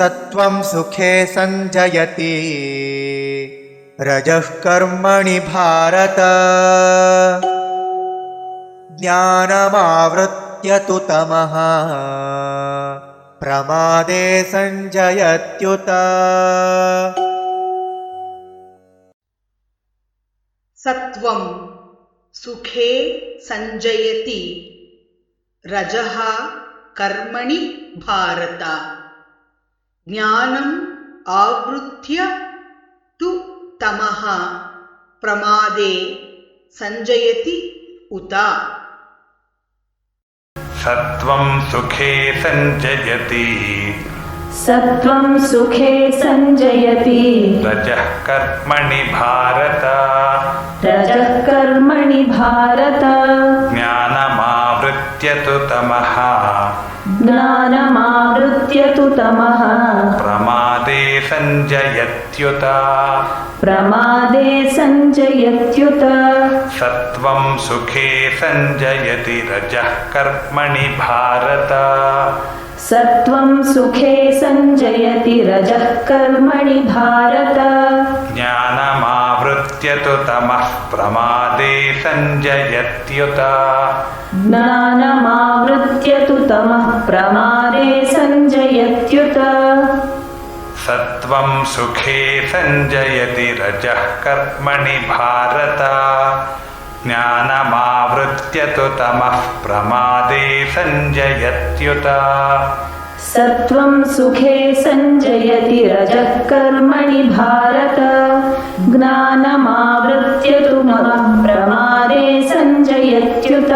सत्त्वं सुखे सञ्जयति। रजः कर्मणि भारत। ज्ञानमावृत्य तु तमः। प्रमादे सञ्जयत्युत। सत्वं सुखे सञ्जयति। रजः कर्मणि भारत ज्ञानम् आवृत्य तु तमः प्रमादे सञ्जयति उत। सत्त्वं सुखे सञ्जयति। सत्त्वं सुखे सञ्जयति। रजः कर्मणि भारत। रजः कर्मणि भारत। ज्ञानमावृत्य तु तमः। ज्ञानमावृत्य तु तमः सञ्जयत्युत प्रमादे सञ्जयत्युत सत्त्वं सुखे सञ्जयति रजः कर्मणि भारत। सत्त्वं सुखे सञ्जयति रजः कर्मणि भारत। ज्ञानमावृत्य तु तमः प्रमादे सञ्जयत्युत ज्ञानमावृत्य तु तमः प्रमादे सत्त्वं सुखे सञ्जयति रजः कर्मणि भारत। ज्ञानमावृत्य तु तमः प्रमादे सञ्जयत्युत। सत्त्वं सुखे सञ्जयति रजः कर्मणि भारत। ज्ञानमावृत्य तु मम प्रमादे सञ्जयत्युत